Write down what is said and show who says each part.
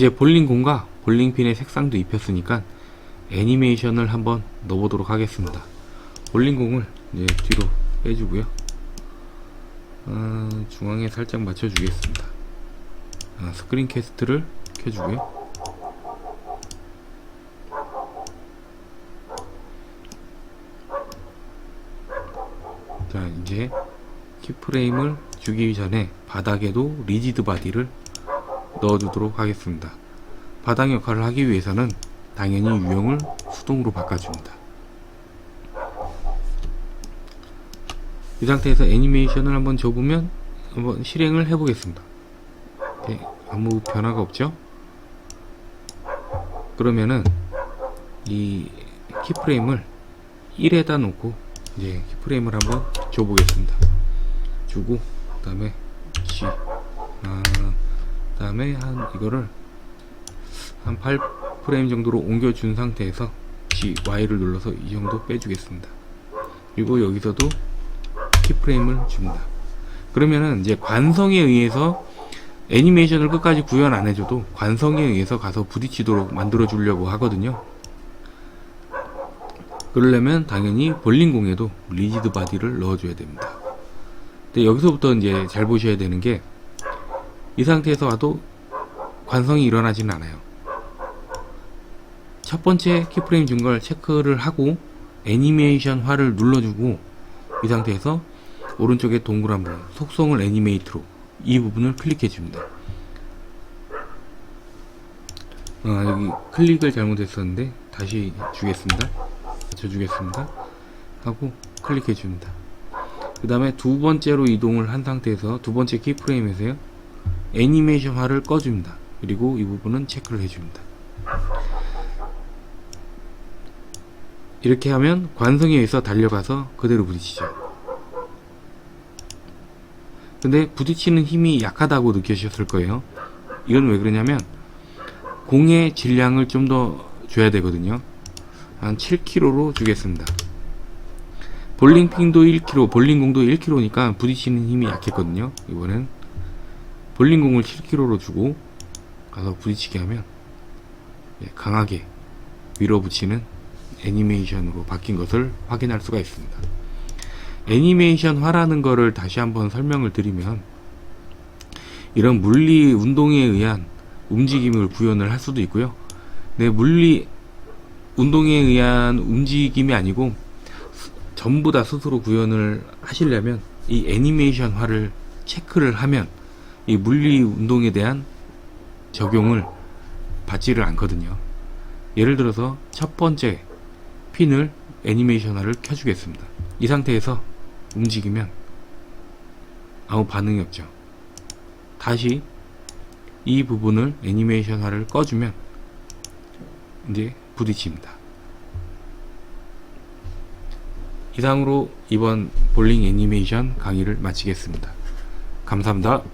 Speaker 1: 이제 볼링공과 볼링핀의 색상도 입혔으니까 애니메이션을 한번 넣어보도록 하겠습니다. 볼링공을 이제 뒤로 빼주고요. 아, 중앙에 살짝 맞춰주겠습니다. 아, 스크린 캐스트를 켜주고요. 자, 이제 키프레임을 주기 전에 바닥에도 리지드 바디를 넣어주도록 하겠습니다. 바닥 역할을 하기 위해서는 당연히 유형을 수동으로 바꿔줍니다. 이 상태에서 애니메이션을 한번 줘보면 한번 실행을 해보겠습니다. 네, 아무 변화가 없죠? 그러면은 이 키프레임을 1에다 놓고 이제 키프레임을 한번 줘보겠습니다. 주고 그 다음에 G 아 그 다음에 한 이거를 한 8프레임 정도로 옮겨준 상태에서 G Y를 눌러서 이 정도 빼주겠습니다. 그리고 여기서도 키프레임을 줍니다. 그러면은 이제 관성에 의해서 애니메이션을 끝까지 구현 안 해줘도 관성에 의해서 가서 부딪히도록 만들어 주려고 하거든요. 그러려면 당연히 볼링공에도 리지드 바디를 넣어줘야 됩니다. 근데 여기서부터 이제 잘 보셔야 되는 게 이 상태에서 와도 관성이 일어나지는 않아요. 첫 번째 키프레임 준 걸 체크를 하고 애니메이션화를 눌러주고 이 상태에서 오른쪽에 동그란 부분 속성을 애니메이트로 이 부분을 클릭해 줍니다. 아, 여기 클릭을 잘못했었는데 다시 주겠습니다. 맞춰주겠습니다. 하고 클릭해 줍니다. 그 다음에 두 번째로 이동을 한 상태에서 두 번째 키프레임에서요 애니메이션화를 꺼줍니다. 그리고 이 부분은 체크를 해줍니다. 이렇게 하면 관성에 의해서 달려가서 그대로 부딪히죠. 근데 부딪히는 힘이 약하다고 느끼셨을 거예요. 이건 왜 그러냐면 공의 질량을 좀 더 줘야 되거든요. 한 7kg로 주겠습니다. 볼링핀도 1kg, 볼링공도 1kg니까 부딪히는 힘이 약했거든요. 이번엔 볼링 공을 7kg로 주고 가서 부딪히게 하면 예, 강하게 밀어붙이는 애니메이션으로 바뀐 것을 확인할 수가 있습니다. 애니메이션화라는 거를 다시 한번 설명을 드리면 이런 물리 운동에 의한 움직임을 구현을 할 수도 있고요. 네, 물리 운동에 의한 움직임이 아니고 스- 전부 다 스스로 구현을 하시려면 이 애니메이션화를 체크를 하면 이 물리 운동에 대한 적용을 받지를 않거든요. 예를 들어서 첫 번째 핀을 애니메이션화를 켜주겠습니다. 이 상태에서 움직이면 아무 반응이 없죠. 다시 이 부분을 애니메이션화를 꺼주면 이제 부딪힙니다. 이상으로 이번 볼링 애니메이션 강의를 마치겠습니다. 감사합니다.